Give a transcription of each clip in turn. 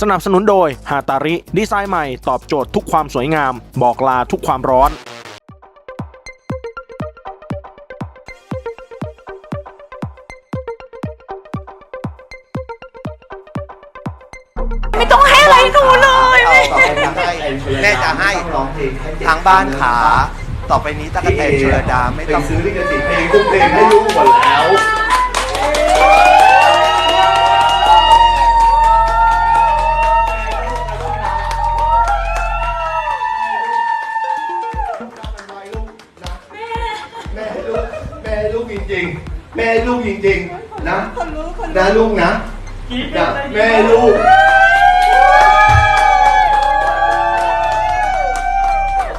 สนับสนุนโดยฮาตาริ ดีไซน์ใหม่ตอบโจทย์ทุกความสวยงาม บอกลาทุกความร้อนไม่ต้องให้อะไรหนูเลยเอาต่อไปจะให้แม่จะให้ทางบ้านขา ต่อไปนี้ตะกะแตนชลดาไม่ต้องซื้อลิขสิทธิ์เพลงทุกเพลงให้ลูกหมดแล้ว ริง ๆ แม่ลูกจริง ๆ นะนะลูกนะนะแม่ลูก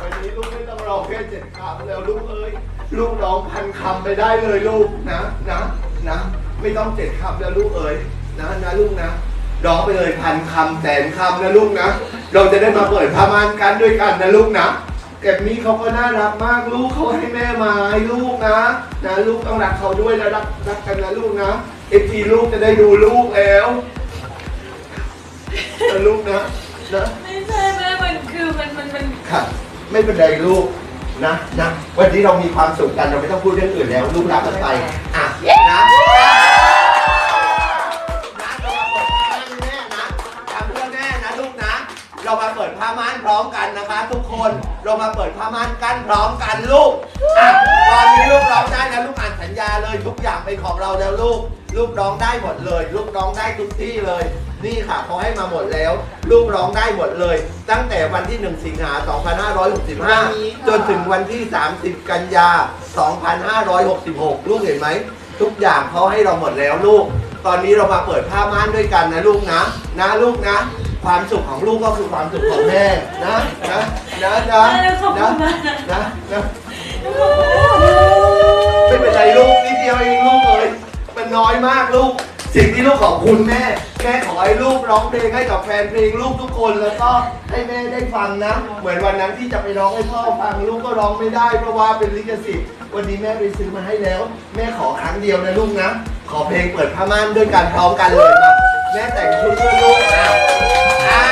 วันนี้ลูกไม่ต้องร้องแค่เจ็ดคำแล้วลูกเอ้ย ลูกร้องพันคำไปได้เลยลูกนะนะนะ ไม่ต้องเจ็ดคำแล้วลูกเอ้ยนะนะลูกนะร้องไปเลยพันคำแสนคำนะลูกนะ เราจะได้มาเปิดพามานกันด้วยกันนะลูกนะ แกมมี่เขาก็น่ารักมากลูกเขาให้แม่มาให้ลูกนะนะลูกต้องรักเขาด้วยแล้วรักรักกันนะลูกนะเอฟทีลูกจะได้ดูลูกแล้วนะลูกนะนะไม่ใช่แม่มันคือมันมันมันค่ะไม่เป็นไรลูกนะนะวันนี้เรามีความสุขกันเราไม่ต้องพูดเรื่องอื่นแล้ว ลูกรักกันไปอะนะนะ ผ้าม่านพร้อมกันนะคะ ทุกคนเรามาเปิดผ้าม่านกันพร้อมกันลูกอะตอนนี้ลูกร้องได้นะลูกอ่านสัญญาเลยทุกอย่างเป็นของเราแล้วลูก ลูกร้องได้หมดเลย ลูกร้องได้ทุกที่เลย นี่ค่ะเขาให้มาหมดแล้ว ลูกร้องได้หมดเลย ตั้งแต่วันที่ 1 สิงหา 2565 จนถึงวันที่ 30 กันยา 2566 ลูกเห็นไหมทุกอย่างเขาให้เราหมดแล้วลูก ตอนนี้เรามาเปิดผ้าม่านด้วยกันนะลูกนะ นะลูกนะ ความสุขของลูกก็คือความสุขของแม่นะนะนะนะนะนะนะไม่เป็นไรลูกนิดเดียวเองลูกเอ้ยมันน้อยมากลูก สิ่งที่ลูกขอบคุณแม่ แม่ขอให้ลูกร้องเพลงให้กับแฟนเพลงลูกทุกคนแล้วก็ให้แม่ได้ฟังนะ เหมือนวันนั้นที่จะไปร้องให้พ่อฟังลูกก็ร้องไม่ได้ เพราะว่าเป็นลิขสิทธิ์วันนี้แม่ไปซื้อมาให้แล้ว แม่ขอครั้งเดียวนะลูกนะ ขอเพลงเปิดผ้าม่านด้วยกันพร้อมกันเลยนะ แม่แต่งชุดเพื่อนลูกอะอ้า